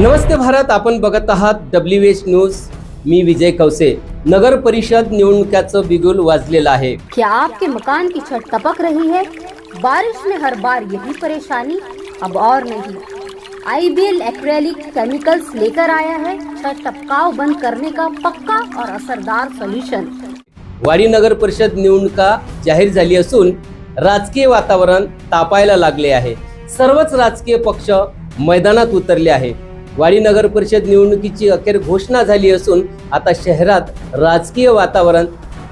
नमस्ते भारत आपण बघत आहात डब्ल्यू एच न्यूज मी विजय कवसे नगर परिषद निवडणुकाचं बिगुल वाजलेलं आहे. क्या आपके मकान की छत टपक रही है? बारिश में हर बार यही परेशानी अब और नहीं। आईबीएल एक्रेलिक केमिकल्स लेकर आया है छत टपकाव बंद करने का पक्का और असरदार सोल्यूशन वाडी नगर परिषद निवडणुका जाहीर झाली असून राजकीय वातावरण तापायला लागले आहे. सर्वच राजकीय पक्ष मैदानात उतरले आहे वाडी नगर परिषद निवडणुकीची अखेर घोषणा झाली असून आता शहरात राजकीय वातावरण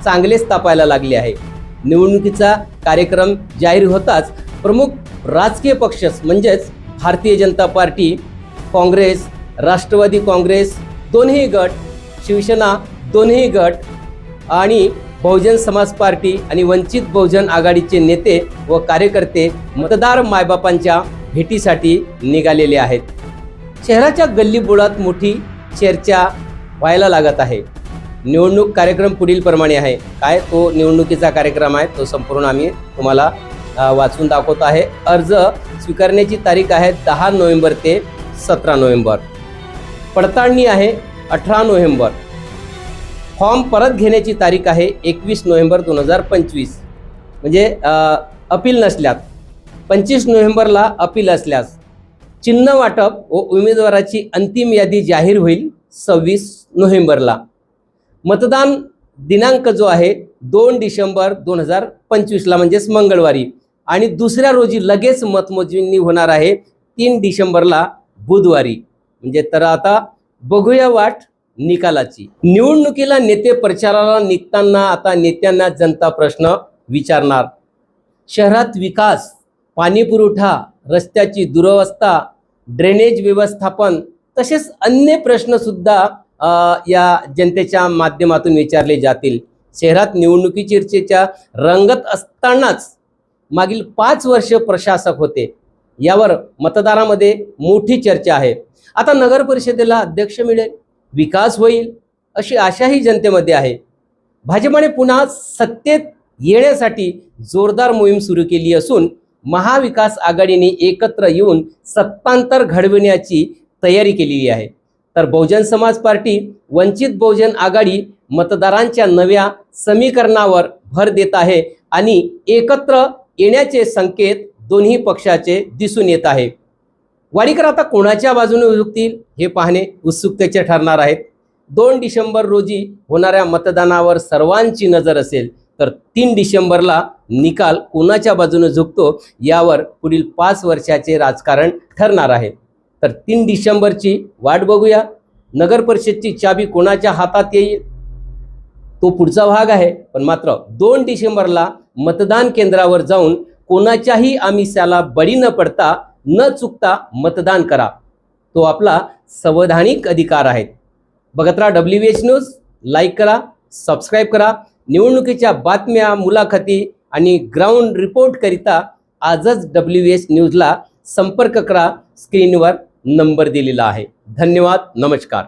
चांगलेच तापायला लागले आहे. निवडणुकीचा कार्यक्रम जाहीर होताच प्रमुख राजकीय पक्ष म्हणजेच Bharatiya Janata party Congress Rashtrawadi Congress दोन्ही गट शिवसेना दोन्ही गट आणि बहुजन समाज पार्टी आणि वंचित बहुजन आघाडीचे नेते व कार्यकर्ते मतदार मायबापांच्या भेटीसाठी निघालेले आहेत. शहराच्या गल्लीबोळात मोठी चर्चा व्हायला लागत आहे. निवडणूक कार्यक्रम पुढील प्रमाणे आहे. काय तो निवडणुकीचा कार्यक्रम आहे तो संपूर्ण आम्ही तुम्हाला वाचून दाखवत आहे. अर्ज स्वीकारण्याची तारीख आहे दहा नोव्हेंबर ते सतरा नोव्हेंबर. पडताळणी आहे अठरा नोव्हेंबर. फॉर्म परत घेण्याची तारीख आहे एकवीस नोव्हेंबर दोन हजार पंचवीस. म्हणजे अपील नसल्यात. पंचवीस नोव्हेंबरला अपील असल्यास चिन्ह वाटप व उमेदवाराची अंतिम यादी जाहीर होईल सव्वीस नोव्हेंबरला. मतदान दिनांक जो आहे दोन डिसेंबर दोन हजार पंचवीसला म्हणजेच मंगळवारी. आणि दुसऱ्या रोजी लगेच मतमोजणी होणार आहे तीन डिसेंबरला बुधवारी. म्हणजे तर आता बघूया वाट निकालाची. निवडणुकीला नेते प्रचाराला निघताना आता नेत्यांना जनता प्रश्न विचारणार. शहरात विकास पाणीपुरवठा रस्त्याची दुरवस्था ड्रेनेज व्यवस्थापन तसेच अन्य प्रश्नसुद्धा या जनतेच्या माध्यमातून विचारले जातील. शहरात निवडणुकी चर्चेच्या रंगत असतानाच मागील पाच वर्ष प्रशासक होते. यावर मतदारामध्ये मोठी चर्चा आहे. आता नगर परिषदेला अध्यक्ष मिळेल विकास होईल अशी आशाही जनतेमध्ये आहे. भाजपाने पुन्हा सत्तेत येण्यासाठी जोरदार मोहीम सुरू केली असून महाविकास आघाडीने एकत्र येऊन सत्तांतर घडविण्याची तयारी केलेली आहे. तर बहुजन समाज पार्टी वंचित बहुजन आघाडी मतदारांच्या नव्या समीकरणावर भर देत आहे आणि एकत्र येण्याचे संकेत दोन्ही पक्षाचे दिसून येत आहे. वाडीकर आता कोणाच्या बाजूने झुकतील हे पाहणे उत्सुकतेचे ठरणार आहेत. दोन डिसेंबर रोजी होणाऱ्या मतदानावर सर्वांची नजर असेल. तर तीन डिसेंबरला निकाल कोणाच्या बाजूने झुकतो यावर पुढील पाच वर्षाचे राजकारण ठरणार आहे. तर तीन डिसेंबरची वाट बघूया. नगर परिषदची चाबी कोणाच्या हातात येईल? तो पुढचा भाग आहे. पण मात्र दोन डिसेंबरला मतदान केंद्रावर जाऊन कोणाच्याही आमिषाला बळी न पडता न चुकता मतदान करा. तो आपला संवैधानिक अधिकार आहे. बघत राहा डब्ल्यू एच न्यूज लाईक करा सबस्क्राईब करा निवडणुकीच्या बातम्या मुलाखती आणि ग्राउंड रिपोर्टकरिता आजच डब्ल्यू एस न्यूजला संपर्क करा. स्क्रीनवर नंबर दिलेला आहे. धन्यवाद. नमस्कार.